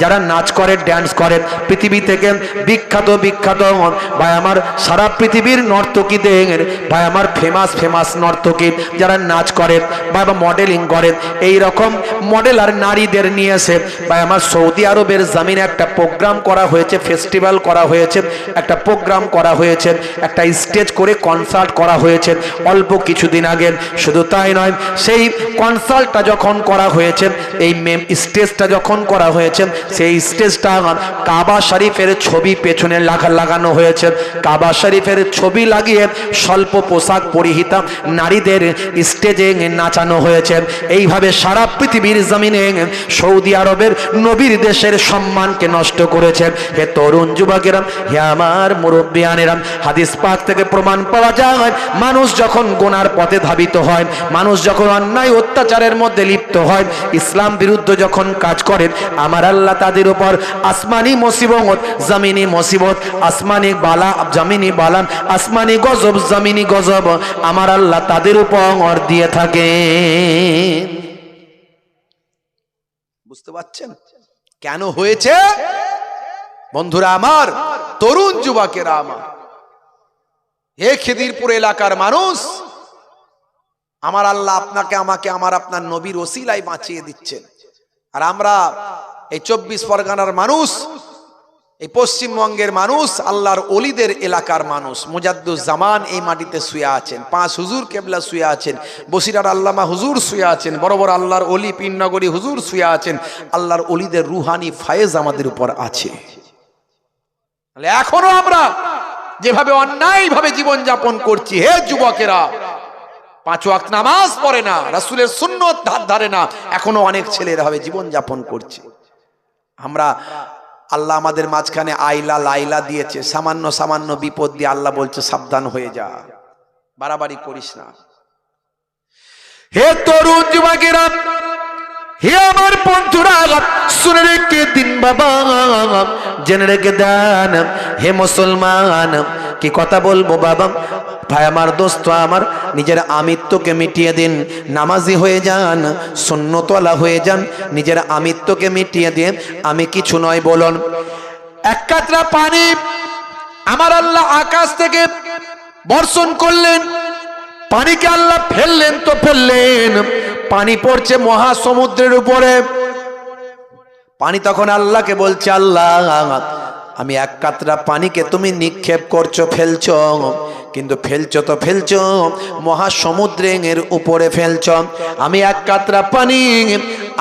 যারা নাচ করে ড্যান্স করে, পৃথিবী থেকে বিখ্যাত বিখ্যাত ভাই, আমার সারা পৃথিবীর নর্তকীদের, ভাই, আমার ফেমাস ফেমাস নর্তকী যারা নাচ করে বা মডেলিং করে এই রকম মডেল আর নারীদের নিয়ে এসে, ভাই, আমার সৌদি আরবের জামিনে একটা প্রোগ্রাম করা হয়েছে ফেস্টিভ্যাল করা হয়েছে, একটা প্রোগ্রাম করা হয়েছে, একটা স্টেজ করে কনসার্ট করা হয়েছে, অল্প কিছুদিন আগে। শুধু তাই নয়, সেই কনসার্টটা যখন করা হয়েছে, এই মেম স্টেজটা যখন করা হয়েছে সেই স্টেজটা আমার কাবা শরীফের ছবি পেছনে লাগা লাগানো হয়েছে। কাবা শরীফের ছবি লাগিয়ে স্বল্প পোশাক পরিহিতা নারীদের স্টেজে নাচানো হয়েছে। এইভাবে সারা পৃথিবীর জমিনে সৌদি আরবের নবীর দেশের সম্মানকে নষ্ট করেছে। হে তরুণ যুবকেরা, হে আমার মুরব্বিয়ানেরা, হাদিস পাক থেকে প্রমাণ পাওয়া যায়, মানুষ যখন গোনার পথে ধাবিত হয়, মানুষ যখন অন্যায় অত্যাচারের মধ্যে লিপ্ত হয়, ইসলাম বিরুদ্ধ যখন কাজ করেন আমার আল্লাহ তাদের উপর আসমানি মুসিবত, জমিনি মুসিবত, আসমানি বালা, জমিনি বালা আসমানি গজব, জমিনি গজব আমার আল্লাহ তাদের উপর দিয়ে থাকে। বুঝতে পারছেন? কেন হয়েছে? বন্ধুরা আমার, তরুণ যুবকেরা আমার। হে খেদিরপুর এলাকার মানুষ, আমার আল্লাহ আপনাকে, আমাকে, আমার আপনার নবীর ওসিলাই বাঁচিয়ে দিচ্ছেন। আর আমরা এই চব্বিশ পরগনার মানুষ, এই পশ্চিমবঙ্গের মানুষ, আল্লাহর অলিদের এলাকার মানুষ। জামান এই মাটিতে শুয়ে আছেন, পাঁচ হুজুর কেবলা শুয়ে আছেন, বসিরার আল্লামা হুজুর শুয়ে আছেন, বড় বড় আল্লাহর অলি পিননগরী হুজুর শুয়ে আছেন, আল্লাহর অলিদের রুহানি ফায়েজ আমাদের উপর আছে। এখনও আমরা যেভাবে অন্যায় ভাবে জীবন যাপন করছি, হে যুবকেরা, পাঁচ ওয়াক্ত নামাজ পড়ে না, রাসূলের সুন্নত ধার ধারে না, এখনও অনেক ছেলেরা ভাবে জীবন যাপন করছে। আমরা আল্লাহ আমাদের মাঝখানে আইলা লাইলা দিয়েছে, সামান্য সামান্য বিপদ দিয়ে আল্লাহ বলছে, সাবধান হয়ে যা। বাড়াবাড়ি করিস না। হে তরুণ যুবকেরা, হে আমার বন্ধুরা, শুনে রেখে দিন বাবা, জেনে রেখে দেন, হে মুসলমান, কি কথা বলব বাবা? ভাই, আমার দোস্ত, আমার নিজের আমিত্বকে মিটিয়ে দিন। নামাজি হয়ে যান সন্ন্যতলা হয়ে যান, নিজের আমিত্বকে মিটিয়ে দিয়ে আমি কিছু নয়, বলুন। এক কাতরা পানি আমার আল্লাহ আকাশ থেকে বর্ষণ করলেন। পানিকে আল্লাহ ফেললেন তো ফেললেন। পানি পড়ছে মহাসমুদ্রের উপরে। পানি তখন আল্লাহকে বলছে, আল্লাহ, আমি এক কাতরা পানিকে তুমি নিক্ষেপ করছ, ফেলছো। কিন্তু ফেলছ তো ফেলছ মহাসমুদ্রের উপরে ফেলছ। আমি এক কাতরা পানি,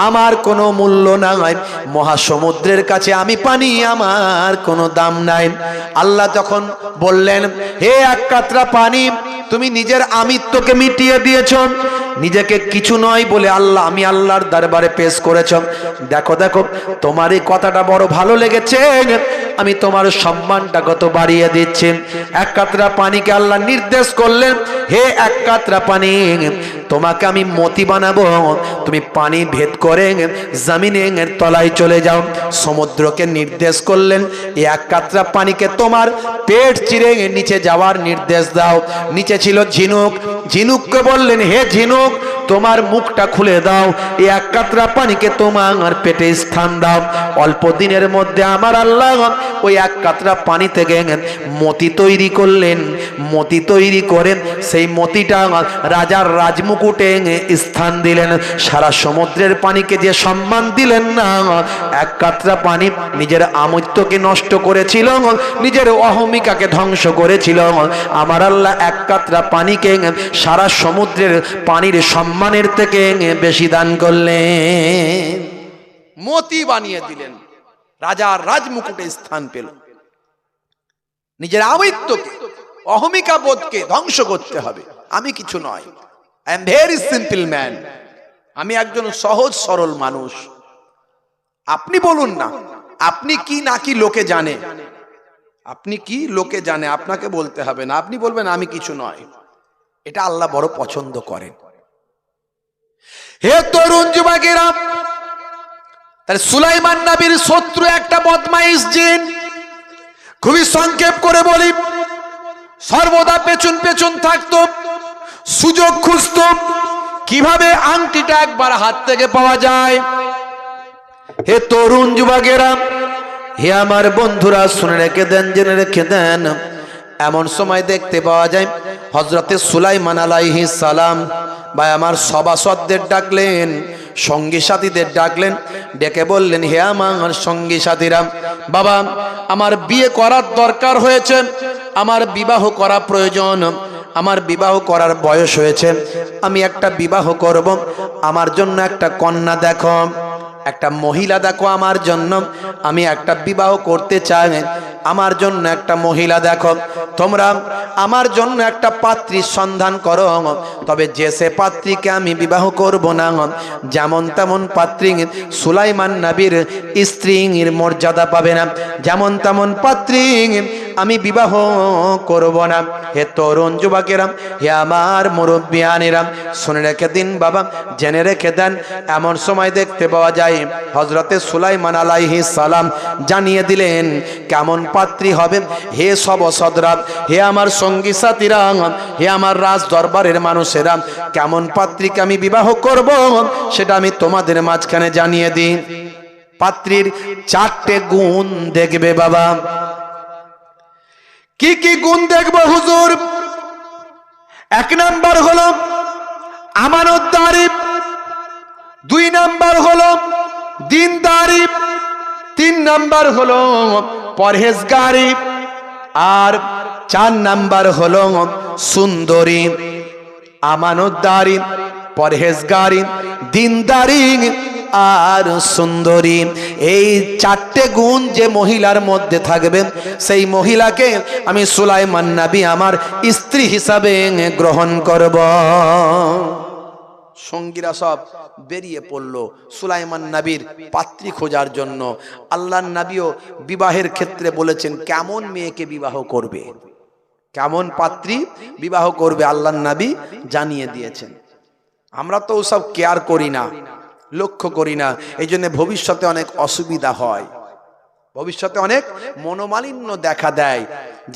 আমার কোনো মূল্য নাই। মহাসমুদ্রের কাছে আমি পানি, আমার কোনো দাম নাই। আল্লাহ যখন বললেন, হে এক কাতরা পানি, তুমি নিজের আমিত্বকে মিটিয়ে দিয়েছ নিজেকে কিছু নয় বলে আল্লাহ, আমি আল্লাহর দরবারে পেশ করেছ দেখো দেখো, তোমার এই কথাটা বড় ভালো লেগেছে। আমি তোমার সম্মানটা কত বাড়িয়ে দিচ্ছি। এক কাতরা পানিকে আল্লাহ নির্দেশ করলেন, হে এক কাতরা পানি, তোমাকে আমি মতি বানাবো। তুমি পানি ভেদ করে জমিনের তলায় চলে যাও। সমুদ্রকে নির্দেশ করলেন এই এক কাতরা পানিকে তোমার পেট চিরে নিচে যাওয়ার নির্দেশ দাও। নিচে ছিল ঝিনুক। ঝিনুককে বললেন, হে ঝিনুক TikTok, তোমার মুখটা খুলে দাও এই এক কাতরা পানিকে তোমার পেটে স্থান দাও। অল্প দিনের মধ্যে আমার আল্লাহ ওই এক কাতরা পানি থেকে মতি তৈরি করলেন, মতি তৈরি করেন সেই মতিটা রাজার রাজমুকুটে স্থান দিলেন। সারা সমুদ্রের পানিকে যে সম্মান দিলেন না, এক কাতরা পানি নিজের আমত্যকে নষ্ট করেছিল, নিজের অহমিকাকে ধ্বংস করেছিল। আমার আল্লাহ এক কাতরা পানিকে সারা সমুদ্রের পানির সম্মানের থেকে বেশি দান করলেন মতি বানিয়ে দিলেন। রাজার রাজমুকুটে স্থান পেল। নিজের আমিত্বকে অহমিকা বোধকে ধ্বংস করতে হবে। আমি কিছু নয়। I am very simple man আমি একজন সহজ সরল মানুষ। আপনি বলুন না, আপনি কি নাকি লোকে জানে? আপনি কি লোকে জানে? আপনাকে বলতে হবে না। আপনি বলবেন, আমি কিছু নয়। এটা আল্লাহ বড় পছন্দ করেন। হে তরুণ যুবকেরা, তাহলে সুলাইমান নবীর শত্রু একটা বদমাইশ জিন। খুবই সংক্ষেপ করে বলি, সর্বদা পেছন পেছন থাকতো, সুযোগ খুঁজতো, কীভাবে আংটিটা একবার হাত থেকে পাওয়া যায়। হে তরুণ যুবকেরা, হে আমার বন্ধুরা, শুনে রেখে দেন, জেনে রেখে দেন, এমন সময় দেখতে পাওয়া যায় হজরতে সুলাইমান আলাইহি সালাম বা আমার সভাসদদের ডাকলেন, সঙ্গী সাথীদের ডাকলেন, ডেকে বললেন, হে আমার সঙ্গী সাথীরা, বাবা, আমার বিয়ে করার দরকার হয়েছে, আমার বিবাহ করা প্রয়োজন, আমার বিবাহ করার বয়স হয়েছে, আমি একটা বিবাহ করব, আমার জন্য একটা কন্যা দেখো, একটা মহিলা দেখো আমার জন্য, আমি একটা বিবাহ করতে চাই আমার জন্য একটা মহিলা দেখো। তোমরা আমার জন্য একটা পাত্রীর সন্ধান করো। তবে যে সে পাত্রীকে আমি বিবাহ করব না, যেমন তেমন পাত্রী সুলাইমান নবীর স্ত্রীর মর্যাদা পাবে না। যেমন তেমন পাত্রী আমি বিবাহ করব না। হে তরুণ যুবকেরাম হে আমার মুরব্বিয়ানিরাম শুনে রেখে দিন বাবা, জেনে রেখে দেন, এমন সময় দেখতে পাওয়া যায় হজরতে সুলাইমান আলাইহি সালাম জানিয়ে দিলেন, কেমন পাত্রী হবে হে সব সদরা হে আমার সঙ্গী সাথীরা, হে আমার রাজ দরবারের মানুষেরা, কেমন পাত্রীকে আমি বিবাহ করব, সেটা আমি তোমাদের মাঝখানে জানিয়ে দিই। পাত্রীর চারটে গুণ দেখবে বাবা। কি কি গুণ দেখব হুজুর? এক নাম্বার হলো আমানতদারি, দুই নাম্বার হলো দিনদারি তিন নাম্বার হলো পরহেজগারি, আর চার নাম্বার হলো সুন্দরী, আমানতদারি, পরহেজগারি, দিনদারি আর সুন্দরী। এই চারটে গুণ যে মহিলার মধ্যে থাকবে সেই মহিলাকে আমি সুলাইমান নাবি আমার স্ত্রী হিসাবে গ্রহণ করব। সঙ্গীরা সব বেরিয়ে পড়ল সুলাইমান নাবির পাত্রী খোঁজার জন্য। আল্লাহ নাবিও বিবাহের ক্ষেত্রে বলেছেন, কেমন মেয়েকে বিবাহ করবে? কেমন পাত্রী বিবাহ করবে? আল্লাহ নাবি জানিয়ে দিয়েছেন। আমরা তো ওসব কেয়ার করি না, লক্ষ্য করি না এই জন্য ভবিষ্যতে অনেক অসুবিধা হয়। ভবিষ্যতে অনেক মনোমালিন্য দেখা দেয়।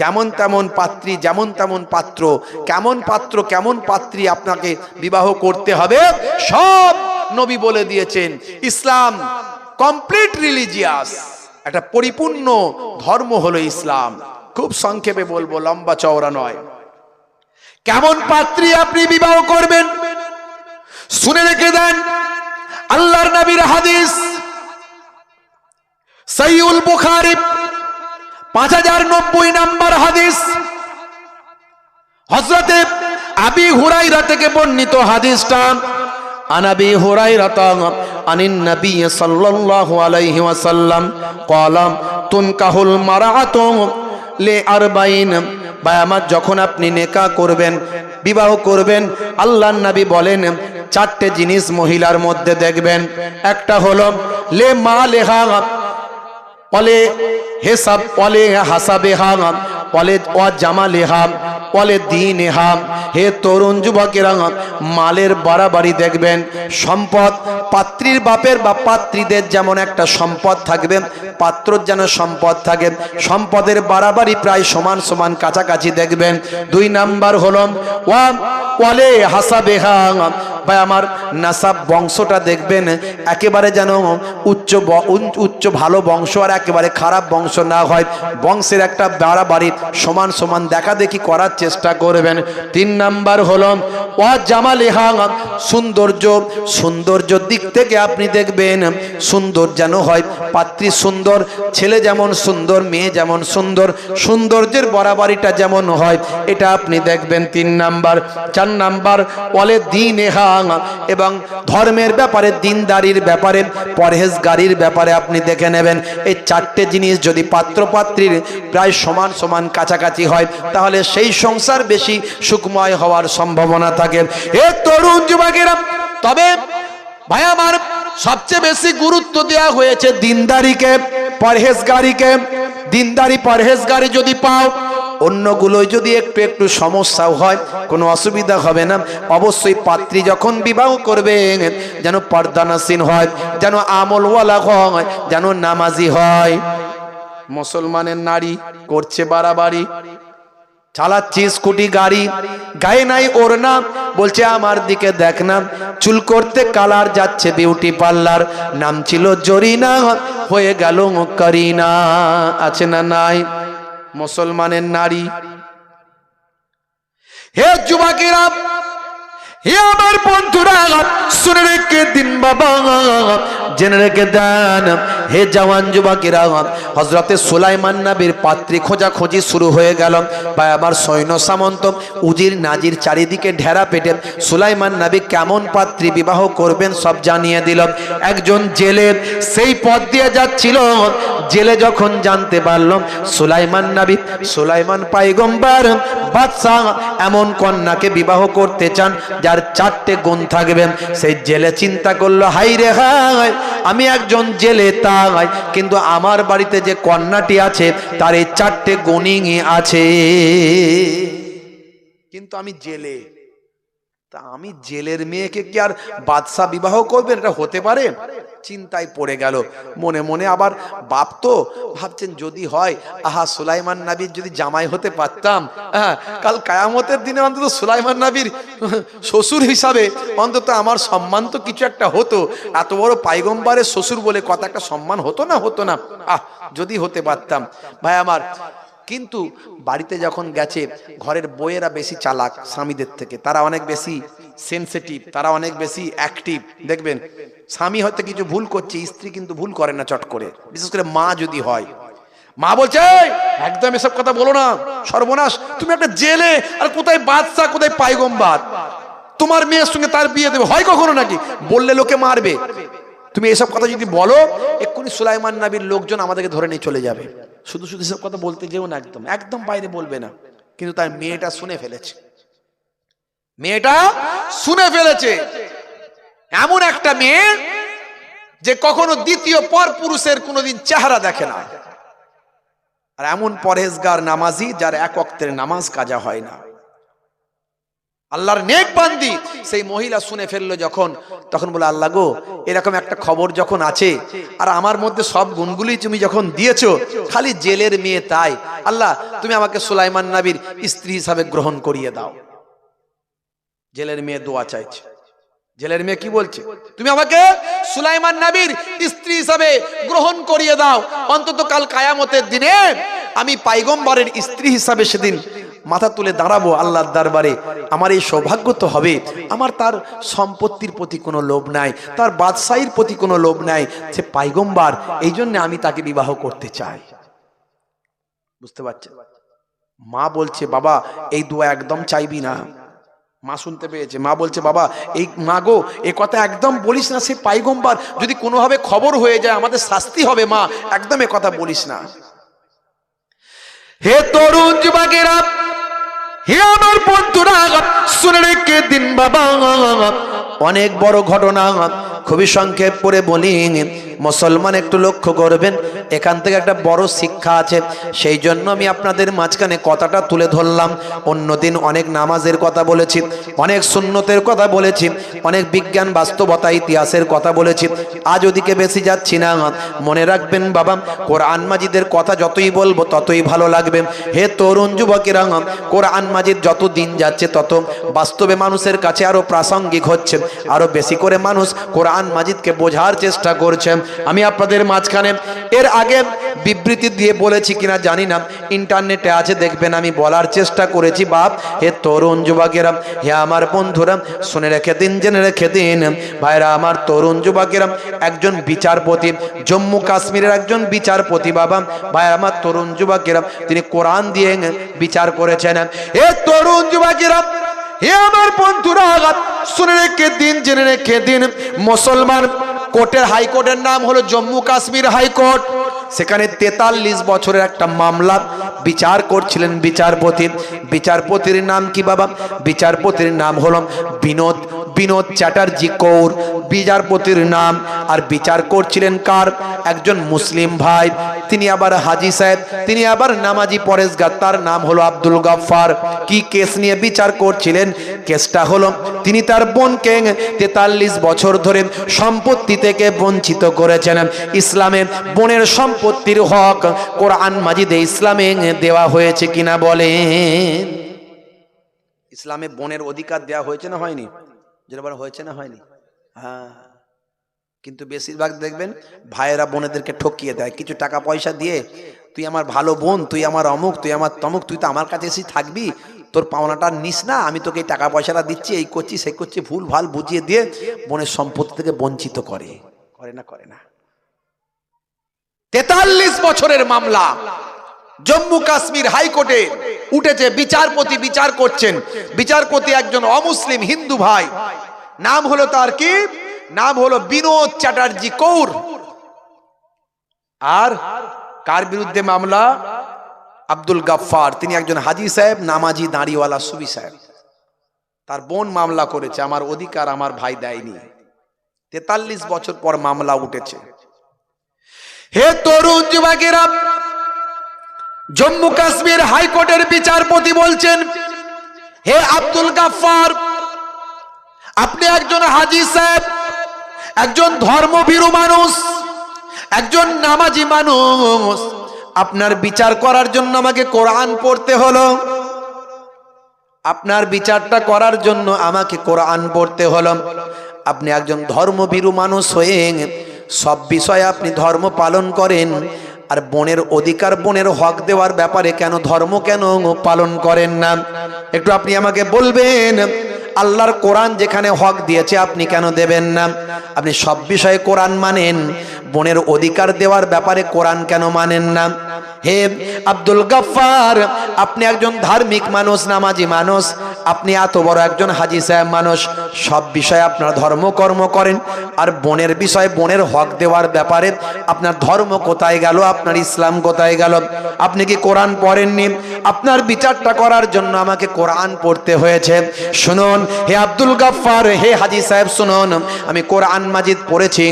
যেমন তেমন পাত্রী, যেমন তেমন পাত্র, কেমন পাত্র, কেমন পাত্রী আপনাকে বিবাহ করতে হবে, সব নবী বলে দিয়েছেন, ইসলাম কমপ্লিট রিলিজিয়াস একটা পরিপূর্ণ ধর্ম হলো ইসলাম। খুব সংক্ষেপে বলব, লম্বা চওড়া নয়। কেমন পাত্রী আপনি বিবাহ করবেন? শুনে রেখে দেন, আল্লাহর নবীর হাদিস সৈউল বুখারি পাঁচ হাজার নব্বই নাম্বার হাদিস। হজরতে আবি হুরাইরা থেকে বর্ণিত হাদিসটা আনাবি হুরাইরা আনিন নবী সাল্লাল্লাহু আলাইহি ওয়াসাল্লাম ক্বালাম তুনকাহুল মারাআতু লে আরবাইন। ভাই, আমার যখন আপনি নেকা করবেন, বিবাহ করবেন, আল্লাহর নবী বলেন, চারটে জিনিস মহিলার মধ্যে দেখবেন। একটা হলো, লে মা লেহা অলে হেসাব অলে হাসাবে হাম অলে অ জামালে হাম অলে দিন হাম। হে তরুণ যুবকেরা, মালের বাড়াবাড়ি দেখবেন, সম্পদ, পাত্রীর বাপের বা পাত্রীদের যেমন একটা সম্পদ থাকবে, পাত্রর যেন সম্পদ থাকে, সম্পদের বাড়াবাড়ি প্রায় সমান সমান কাছাকাছি দেখবেন। দুই নাম্বার হল, ওয়া ওয়ালে হাসাবে হাম ভাই, আমার নাসাব বংশটা দেখবেন, একেবারে যেন উচ্চ উচ্চ ভালো বংশ আর একেবারে খারাপ বংশ না হয়। বংশের একটা বাড়াবাড়ি সমান সমান দেখা দেখি করার চেষ্টা করবেন। তিন নাম্বার হলো ও জামালেহা সৌন্দর্য সৌন্দর্য দিক থেকে আপনি দেখবেন, সুন্দর যেন হয়। পাত্রী সুন্দর, ছেলে যেমন সুন্দর, মেয়ে যেমন সুন্দর, সৌন্দর্যের বরাবরিটা যেমন হয়, এটা আপনি দেখবেন। তিন নাম্বার, চার নাম্বার বলে দিন এহা এবং ধর্মের ব্যাপারে, দিনদারির ব্যাপারে, পরহেজগারির ব্যাপারে আপনি দেখে নেবেন, এই চারটে জিনিস যদি পাত্রপাত্রীর প্রায় সমান সমান কাছাকাছি হয়, তাহলে সেই সংসার বেশি সুখময় হওয়ার সম্ভাবনা থাকে। এ তরুণ যুবকেরা, তবে ভাই আমার সবচেয়ে বেশি গুরুত্ব দেওয়া হয়েছে দিনদারিকে, পরহেজগারিকে। দিনদারি, পরহেজগারি যদি পাও অন্যগুলোই যদি একটু একটু সমস্যাও হয়, কোনো অসুবিধা হবে না। অবশ্যই পাত্রী যখন বিবাহ করবে, যেন পর্দানাসীন হয়, যেন আমলওয়ালা হয়, যেন নামাজি হয়। মুসলমানের নারী করছে বাড়াবাড়ি। চালাচ্ছি স্কুটি, গাড়ি, গায়ে নাই ওর নাম বলছে, আমার দিকে দেখ না। চুল করতে কালার যাচ্ছে বিউটি পার্লার। নাম ছিল জরিনা, হয়ে গেল করিনা আছে না নাই? মুসলমানের নারী। হে যুবকেরা হে আমার বন্ধুরা শুনে রেখে দিন বাবা। জেনে রেখে দেন। হে জওয়ান যুবকেরা হজরতে সুলাইমান নাবির পাত্রী খোঁজাখুঁজি শুরু হয়ে গেল। বা আমার সৈন্য সামন্ত, উজির, নাজির চারিদিকে ঢেরা পেটে সুলাইমান নাবি কেমন পাত্রী বিবাহ করবেন সব জানিয়ে দিল। একজন জেলে সেই পথ দিয়ে যাচ্ছিল। জেলে যখন জানতে পারলাম সুলাইমান নাবি, সুলাইমান পাইগম্বার, বাদশাহ এমন কন্যাকে বিবাহ করতে চান, যার চারটে গুণ থাকবে। সেই জেলে চিন্তা করল হাই রে হাই আমি একজন জেলে তাই কিন্তু আমার বাড়িতে যে কন্যাটি আছে, তার এই চারটে গণিং আছে। কিন্তু আমি জেলে। তা আমি জেলের মেয়েকে কি আর বাদশা বিবাহ করবেন এটা হতে পারে? চিন্তায় পড়ে গেল। মনে মনে আবার বাপ তো ভাবছেন, যদি হয়, আহা, সুলাইমান নাবির যদি জামাই হতে পারতাম। হ্যাঁ কাল কায়ামতের দিনে অন্তত সুলাইমান নাবির শ্বশুর হিসাবে অন্তত আমার সম্মান তো কিছু একটা হতো। এত বড় পাইগম্বারের শ্বশুর বলে কত একটা সম্মান হতো না? হতো না। আহ, যদি হতে পারতাম। ভাই আমার কিন্তু বাড়িতে যখন গেছে, ঘরের বইয়েরা বেশি চালাক স্বামীদের থেকে। তারা অনেক বেশি সেনসিটিভ তারা অনেক বেশি অ্যাক্টিভ দেখবেন, স্বামী হয়তো কিছু ভুল করছে, স্ত্রী কিন্তু ভুল করে না চট করে। বিশেষ করে মা যদি হয়। মা বলছে একদম এসব কথা বলো না। সর্বনাশ, তুমি একটা জেলে, আর কোথায় বাদশা কোথায় পাইগম্বার তোমার মেয়ের সঙ্গে তার বিয়ে দেবে। হয় কখনো নাকি? বললে লোকে মারবে। তুমি এসব কথা যদি বলো, এক্ষুনি সুলাইমান নাবির লোকজন আমাদেরকে ধরে নিয়ে চলে যাবে। শুধু শুধু সব কথা বলতে যেও না একদম একদম বাইরে বলবে না। কিন্তু তার মেয়েটা শুনে ফেলেছে। মেয়েটা শুনে ফেলেছে। এমন একটা মেয়ে যে কখনো দ্বিতীয় পর পুরুষের কোনোদিন চেহারা দেখে না। আর এমন পরহেজগার নামাজি যার এক অক্তের নামাজ কাজা হয় না। আল্লাহর নেক বান্দি। সেই মহিলা শুনে ফেলল যখন। তখন বলে, আল্লাহ গো, এরকম একটা খবর যখন আছে, আর আমার মধ্যে সব গুণগুলি তুমি যখন দিয়েছ, খালি জেলের মেয়ে তাই। আল্লাহ, তুমি আমাকে সুলাইমান নাবির স্ত্রী হিসাবে গ্রহণ করিয়ে দাও। জেলের মেয়ে দোয়া চাইছে। জেলের মেয়ে কি বলছে? তুমি আমাকে সুলাইমান নাবির স্ত্রী হিসাবে গ্রহণ করিয়ে দাও। অন্তত কাল কায়ামতের দিনে আমি পাইগম্বরের স্ত্রী হিসাবে সেদিন মাথা তুলে দাঁড়াবো আল্লাহর দরবারে। আমার এই সৌভাগ্য তো হবে। আমার তার সম্পত্তির প্রতি কোনো লোভ নাই, তার বাদশাহীর প্রতি কোনো লোভ নাই, সে পাইগম্বার এই জন্যে আমি তাকে বিবাহ করতে চাই। বুঝতে পারছেন? মা বলছে, বাবা, এই দোয়া একদম চাইবি না। মা শুনতে পেয়েছে। মা বলছে, বাবা, এই মা গো, এ কথা একদম বলিস না, সে পাইগম্বার। যদি কোনোভাবে খবর হয়ে যায়, আমাদের শাস্তি হবে মা। একদম এ কথা বলিস না। হে তরুণ যুবকেরা হে আমার বন্ধুরা শুনে রেখে দিন বাবা। অনেক বড় ঘটনা খুবই সংক্ষেপ করে বলি। মুসলমান একটু লক্ষ্য করবেন, এখান থেকে একটা বড় শিক্ষা আছে। সেই জন্য আমি আপনাদের মাঝখানে কথাটা তুলে ধরলাম। অন্যদিন অনেক নামাজের কথা বলেছি, অনেক সুন্নতের কথা বলেছি, অনেক বিজ্ঞান বাস্তবতা, ইতিহাসের কথা বলেছি। আজ ওদিকে বেশি যাচ্ছি না। মনে রাখবেন বাবা, কোরআন মাজিদের কথা যতই বলব, ততই ভালো লাগবে। হে তরুণ যুবকেরা, কোরআন মাজিদ যত দিন যাচ্ছে, তত বাস্তবে মানুষের কাছে আরও প্রাসঙ্গিক হচ্ছে। আরও বেশি করে মানুষ কোরআন মাজিদকে বোঝার চেষ্টা করছে। আমি আপনাদের মাঝখানে, এর আগে বিবৃতি দিয়ে বলেছি কিনা জানি না, ইন্টারনেটে আছে, দেখবেন আমি বলার চেষ্টা করেছি, বাপ, হে তরুণ যুবকেরা, হে আমার বন্ধুরা, শুনে রেখে দিন, জেনে রেখে দিন। ভাইরা আমার তরুণ যুবকেরা, একজন বিচারপতি, জম্মু কাশ্মীরের একজন বিচারপতি, বাবা, ভাই আমার তরুণ যুবকেরা, তিনি কোরআন দিয়ে বিচার করেছেন। হে তরুণ যুবকেরা, হে আমার বন্ধুরা, শুনে রেখে দিন, জেনে রেখে দিন। মুসলমান কোর্টের হাইকোর্টের নাম হলো জম্মু কাশ্মীর হাইকোর্ট। সেখানে তেতাল্লিশ বছরের একটা মামলা বিচার করছিলেন বিচারপতির। বিচারপতির নাম কি বাবা? বিচারপতির নাম হল বিনোদ বিনোদ চ্যাটার্জি কৌর। বিচারপতির নাম আর বিচার করছিলেন কার? একজন মুসলিম ভাই। তিনি আবার হাজি সাহেব, তিনি আবার নামাজি পরেশগার, তার নাম হলো আব্দুল গাফফার। কি কেস নিয়ে বিচার করছিলেন? কেসটা হলো, তিনি তার বোনকে তেতাল্লিশ বছর ধরে সম্পত্তি থেকে বঞ্চিত করেছেন। ইসলামে বোনের সম্পত্তির হক কোরআন মাজিদে ইসলামে দেওয়া হয়েছে কিনা বলেন। ইসলামে বোনের অধিকার দেওয়া হয়েছে না হয়নি? যেটা হয়েছে না হয়নি? হ্যাঁ। কিন্তু বেশিরভাগ দেখবেন, ভাইয়েরা বোনেদেরকে ঠকিয়ে দেয়, কিছু টাকা পয়সা দিয়ে, তুই আমার ভালো বোন, তুই আমার অমুক, তুই আমার তমুক, তুই তো আমার কাছে এসে থাকবি, তোর পাওনাটা নিস না, আমি তোকে এই টাকা পয়সাটা দিচ্ছি, এই করছি, সেই করছি, ভুল ভালো বুঝিয়ে দিয়ে বোনের সম্পত্তি থেকে বঞ্চিত করে। করে না করে না। তেতাল্লিশ বছরের মামলা। জম্মু কাশ্মীর হাইকোর্টে উঠেছে বিচারপতি বিচার করছেন। বিচারপতি একজন অমুসলিম হিন্দু ভাই। নাম হলো তার কি? নাম হলো বিনোদ চ্যাটার্জি কৌর। আর কার বিরুদ্ধে মামলা? আব্দুল গাফফার। তিনি একজন হাজি সাহেব, নামাজি দাঁড়িওয়ালা সুবি সাহেব। তার বোন মামলা করেছে, আমার অধিকার আমার ভাই দেয়নি। তেতাল্লিশ বছর পর মামলা উঠেছে। হে তরুণ যুবকেরা জম্মু কাশ্মীর হাইকোর্টের বিচারপতি বলছেন, হে আব্দুল গাফফার, আপনি একজন হাজি সাহেব, একজন ধর্মভীরু মানুষ, একজন নামাজি মানুষ। আপনার বিচার করার জন্য আমাকে কোরআন পড়তে হলো। আপনার বিচারটা করার জন্য আমাকে কোরআন পড়তে হলো। আপনি একজন ধর্মভীরু মানুষ হয়ে সব বিষয়ে আপনি ধর্ম পালন করেন। আর বোনের অধিকার বোনের হক দেওয়ার ব্যাপারে কেন, ধর্ম কেন পালন করেন না? একটু আপনি আমাকে বলবেন, আল্লাহর কোরআন যেখানে হক দিয়েছে আপনি কেন দেবেন না? আপনি সব বিষয়ে কোরআন মানেন, বোনের অধিকার দেওয়ার ব্যাপারে কোরআন কেন মানেন না? হে আব্দুল গাফফার, আপনি একজন ধার্মিক মানুষ, নামাজি মানুষ আপনি এত বড় একজন হাজি সাহেব মানুষ, সব বিষয়ে আপনার ধর্মকর্ম করেন, আর বোনের বিষয়ে বোনের হক দেওয়ার ব্যাপারে আপনার ধর্ম কোথায় গেল, আপনার ইসলাম কোথায় গেল, আপনি কি কোরআন পড়েননি? আপনার বিচারটা করার জন্য আমাকে কোরআন পড়তে হয়েছে। শুনুন, হে আব্দুল গাফফার, হে হাজি সাহেব, শুনুন, আমি কোরআন মাজিদ পড়েছি,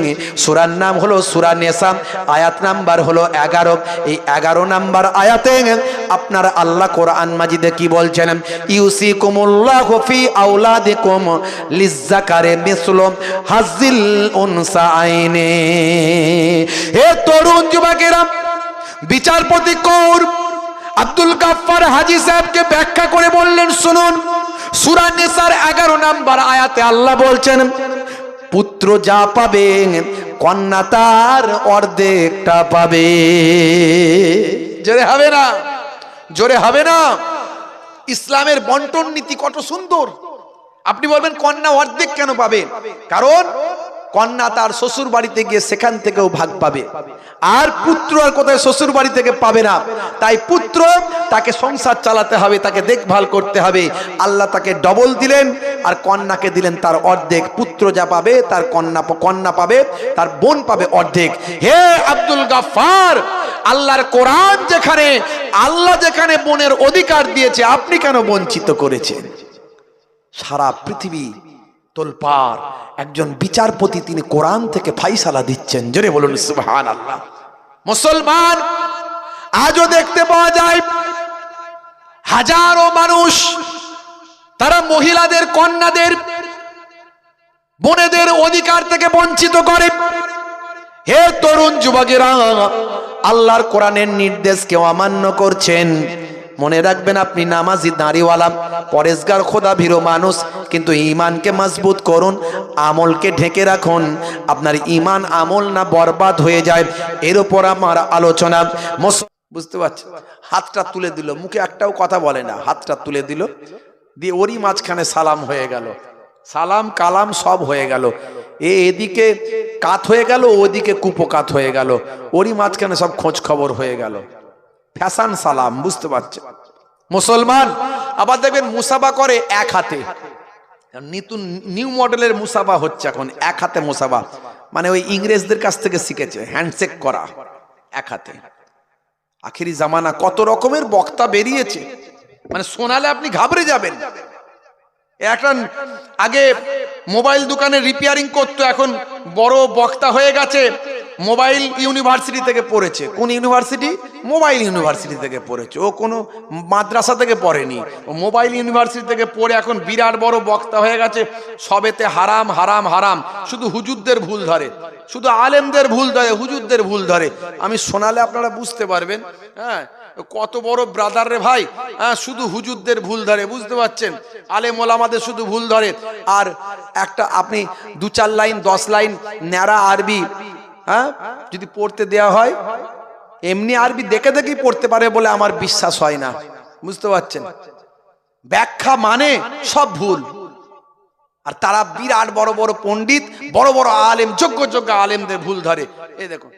সুরার নাম হলো সুরা নেশা আয়াত নাম্বার হলো এগারো। এই এগারো নাম্বার আয়াতে আপনার আল্লাহ কোরআন মাজিদে কি বলছেন? ইউসি হাজিল আইনে। হে তরুণ বিচারপতি কৌর আব্দুল গাফফার হাজি সাহেবকে ব্যাখ্যা করে বললেন, শুনুন, সুরা এগারো নাম্বার আয়াতে আল্লাহ বলছেন, পুত্র যা পাবে, কন্যা তার অর্ধেকটা পাবে। জোরে হবে না, জোরে হবে না। ইসলামের বন্টন নীতি কত সুন্দর। আপনি বলবেন কন্যা অর্ধেক কেন পাবে? কারণ কন্যা তার শ্বশুর বাড়িতে গিয়ে সেখান থেকেও ভাগ পাবে। আর পুত্র আর কোথায় শ্বশুর বাড়ি থেকে পাবে না। তাই পুত্র তাকে সংসার চালাতে হবে, তাকে দেখভাল করতে হবে। আল্লাহ তাকে ডবল দিলেন আর কন্যাকে দিলেন তার অর্ধেক। পুত্র যা পাবে তার কন্যা কন্যা পাবে, তার বোন পাবে অর্ধেক। হে আব্দুল গাফার আল্লাহর কোরআন যেখানে, আল্লাহ যেখানে বোনের অধিকার দিয়েছে, আপনি কেন বঞ্চিত করেছেন? সারা পৃথিবী তোলপার একজন বিচারপতি তিনি কোরআন থেকে ফাইসালা দিচ্ছেন। জোরে বলুন সুবহান আল্লাহ মুসলমান, আজও দেখতে পাওয়া যায়, হাজারো মানুষ, তারা মহিলাদের, কন্যাদের, বোনেদের অধিকার থেকে বঞ্চিত করে। হে তরুণ যুবকেরা, আল্লাহর কোরআনের নির্দেশকে অমান্য করছেন? মনে রাখবেন আপনি নামাজি দাঁড়িওয়ালা, পরেশগার খোদা ভীরো মানুষ, কিন্তু ইমানকে মজবুত করুন, আমলকে ঢেকে রাখুন। আপনার ইমান আমল না বরবাদ হয়ে যায়, এর উপর আমার আলোচনা। বুঝতে পারছি হাতটা তুলে দিল, মুখে একটাও কথা বলে না, হাতটা তুলে দিল। দিয়ে ওরই মাঝখানে সালাম হয়ে গেল। সালাম, কালাম সব হয়ে গেল। এ এদিকে কাত হয়ে গেল, ওদিকে কুপকাত হয়ে গেল। ওরই মাঝখানে সব খোঁজ খবর হয়ে গেল। ফ্যাশন সালাম, বুঝতে পারছেন মুসলমান, আবার দেখবেন মুসাবা করে এক হাতে। নতুন, নিউ মডেলের মুসাবা হচ্ছে এখন, এক হাতে মুসাবা মানে ওই ইংরেজদের কাছ থেকে শিখেছে, হ্যান্ডশেক করা, এক হাতে। আখেরি জামানা কত রকমের বক্তা বেরিয়েছে। মানে শোনালে আপনি ঘাবড়ে যাবেন। একটা আগে মোবাইল দোকানে রিপেয়ারিং করতো, এখন বড় বক্তা হয়ে গেছে। মোবাইল ইউনিভার্সিটি থেকে পড়েছে। কোন ইউনিভার্সিটি? মোবাইল ইউনিভার্সিটি থেকে পড়েছে। ও কোনো মাদ্রাসা থেকে পড়েনি। ও মোবাইল ইউনিভার্সিটি থেকে পড়ে এখন বিরাট বড় বক্তা হয়ে গেছে। সবেতে হারাম হারাম হারাম। শুধু হুজুরদের ভুল ধরে। শুধু আলেমদের ভুল ধরে, হুজুরদের ভুল ধরে। আমি শোনালে আপনারা বুঝতে পারবেন। হ্যাঁ? কত বড় ব্রাদার রে ভাই। হ্যাঁ? শুধু হুজুরদের ভুল ধরে, বুঝতে পারছেন? আলেম ওলামাদের শুধু ভুল ধরে। আর একটা আপনি দু চার লাইন, দশ লাইন, ন্যাড়া আরবি হ্যাঁ? যদি পড়তে দেয়া হয়, এমনি আরবি দেখে দেখেই পড়তে পারে বলে আমার বিশ্বাস হয় না। বুঝতে পারছেন? ব্যাখ্যা মানে সব ভুল। আর তারা বিরাট বড় বড় পণ্ডিত, বড় বড় আলেম, যোগ্য যোগ্য আলেমদের ভুল ধরে। এই দেখুন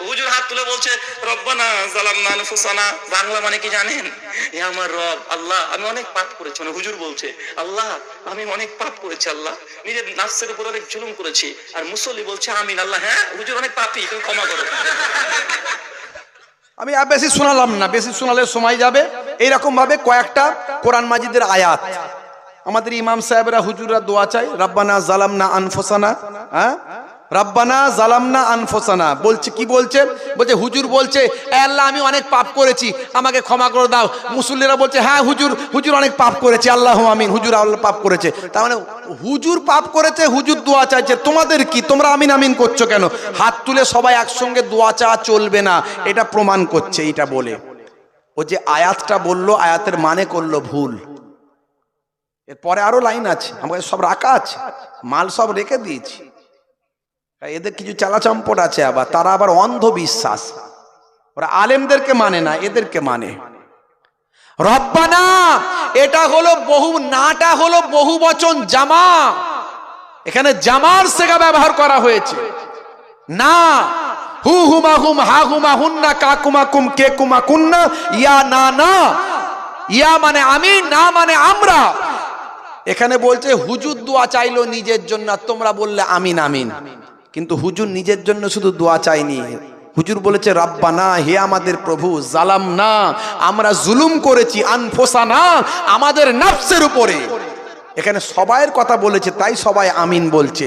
হুজুর হাত তুলে বলছে, রব্বানা জালামনা আনফুসানা। বাংলা মানে কি জানেন? এ আমার রব, আল্লাহ, আমি অনেক পাপ করেছি। মানে হুজুর বলছে, আল্লাহ, আমি অনেক পাপ করেছি, আল্লাহ। নিজের নাফসের উপর অনেক জুলুম করেছি। আর মুসল্লি বলছে, আমিন, আল্লাহ। হ্যাঁ হুজুর অনেক পাপি, তুমি ক্ষমা করো। আমি আর বেশি শোনালাম না, বেশি শোনালে সময় যাবে। এইরকম ভাবে কয়েকটা কোরআন মাজিদের আয়াত। আমাদের ইমাম সাহেবরা হুজুররা দোয়া চাই রাব্বানা জালামনা আনফোসানা। হ্যাঁ? রাব্বানা জালামনা আনফোসানা। বলছে, কি বলছে? বলছে, হুজুর বলছে আল্লাহ, আমি অনেক পাপ করেছি, আমাকে ক্ষমা করে দাও। মুসল্লিরা বলছে হ্যাঁ হুজুর হুজুর অনেক পাপ করেছে, আল্লাহ আমিন, হুজুর আল্লাহ পাপ করেছে। তার মানে হুজুর পাপ করেছে, হুজুর দোয়া চাইছে, তোমাদের কি? তোমরা আমিন আমিন করছ কেন? হাত তুলে সবাই একসঙ্গে দোয়া চাওয়া চলবে না, এটা প্রমাণ করছে এটা বলে। ও যে আয়াতটা বলল, আয়াতের মানে করল ভুল। এরপরে আরও লাইন আছে, আমাকে সব রাখা আছে, মাল সব রেখে দিয়েছি। এদের কিছু চালাচম্পট আছে আবার, তারা আবার অন্ধবিশ্বাস। ওরা আলেমদেরকে মানে না, এদেরকে মানে। রব্বানা, এটা হলো বহু, নাটা হলো বহু বচন জামা। এখানে জামার সেগা ব্যবহার করা হয়েছে। না, হু হুমা হুম, হা হুমা হুন্না কাকুমা কুম কে কুমা কুন্না, ইয়া না না। ইয়া মানে আমি, না মানে আমরা। এখানে বলছে, হুজুর দোয়া চাইলো নিজের জন্য তোমরা বললে আমিন আমিন। কিন্তু হুজুর নিজের জন্য শুধু দোয়া চাইনি। হুজুর বলেছে রাব্বা না হে আমাদের প্রভু জালাম না আমরা জুলুম করেছি আনফোসা না আমাদের নাফসের উপরে। এখানে সবাইয়ের কথা বলেছে, তাই সবাই আমিন বলছে।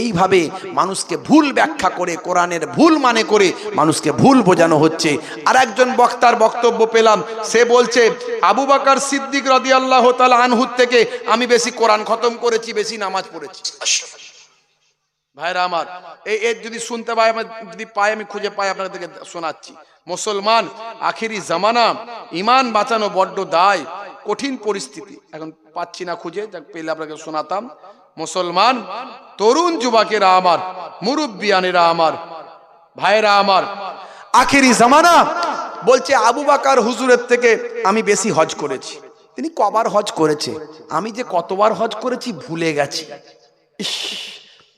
এইভাবে মানুষকে ভুল ব্যাখ্যা করে, কোরআনের ভুল মানে করে মানুষকে ভুল বোঝানো হচ্ছে। আর একজন বক্তার বক্তব্য পেলাম, সে বলছে, আবু বাকার সিদ্দিক রদি আল্লাহ তালা আনহুদ থেকে আমি বেশি কোরআন খতম করেছি, বেশি নামাজ পড়েছি। ভাইরা আমার এই এর যদি শুনতে পাই আমি যদি পাই আমি খুঁজে পাই আপনাদেরকে শোনাচ্ছি। মুসলমান আখেরি জামানা ইমান বাঁচানো বড্ড দায় কঠিন পরিস্থিতি। এখন পাচ্ছি না খুঁজে যাক পেলে আপনাকে শোনাতাম। মুসলমান তরুণ যুবকেরা আমার মুরব্বিয়ানেরা আমার ভাইরা আমার আখেরি জামানা বলছে আবু বাকার হুজুরের থেকে আমি বেশি হজ করেছি। তিনি কবার হজ করেছে। আমি যে কতবার হজ করেছি ভুলে গেছি। ইস,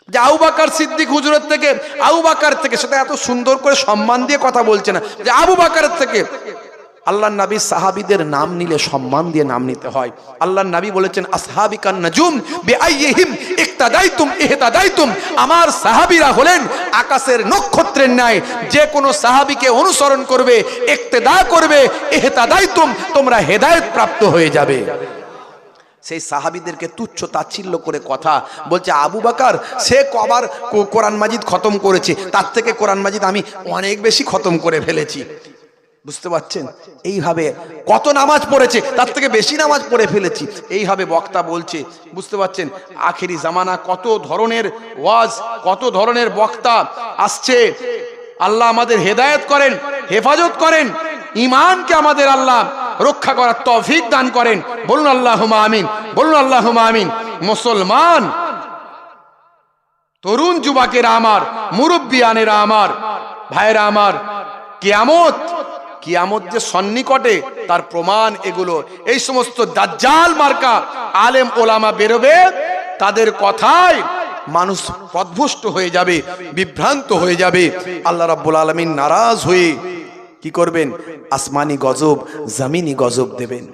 যে আবু বাকার সিদ্দিক হুজুরের থেকে, আবু বাকার থেকে সেটা এত সুন্দর করে সম্মান দিয়ে কথা বলছে না, যে আবু বাকারের থেকে। আল্লাহ নবী সাহাবিদের নাম নিলে সম্মান দিয়ে নাম নিতে হয়। আল্লাহ নবী বলেছেন আসহাবিকান নাজুম বেআইহিম ইক্তাদাইতুম ইহতাদাইতুম। আমার সাহাবীরা হলেন আকাশের নক্ষত্রের ন্যায়। যে কোনো সাহাবীকে অনুসরণ করবে, ইক্তেদা করবে, ইহতাদাইতুম, তোমরা হেদায়েত প্রাপ্ত হয়ে যাবে। সেই সাহাবিদেরকে তুচ্ছ তাচ্ছিল্য করে কথা বলছে, আবু বাকার, সে কবার কোরআন মাজিদ খতম করেছে, তার থেকে কোরআন মাজিদ আমি অনেক বেশি খতম করে ফেলেছি। বুঝতে পারছেন? এইভাবে কত নামাজ পড়েছে, তার থেকে বেশি নামাজ পড়ে ফেলেছি। এইভাবে বক্তা বলছে, বুঝতে পারছেন? আখেরি জামানা কত ধরনের ওয়াজ, কত ধরনের বক্তা আসছে। আল্লাহ আমাদের হেদায়েত করেন, হেফাজত করেন। ইমানকে আমাদের আল্লাহ রক্ষা করার তৌফিক দান করেন। বলুন আল্লাহ আমিন। বলুন আল্লাহ আমিন। মুসলমান, তরুণ যুবকেরা আমার, মুরব্বিয়ানেরা আমার ভাইরা আমার, কিয়ামত কিয়ামত যে সন্নিকটে তার প্রমাণ এগুলো। এই সমস্ত দাজ্জাল মার্কা আলেম ওলামা বেরোবে, তাদের কথায় মানুষ পদভুষ্ট হয়ে যাবে, বিভ্রান্ত হয়ে যাবে। আল্লাহ রাব্বুল আলামিন নারাজ হয়ে কি করবেন? আসমানি গজব জামিনি গজব দেবেন।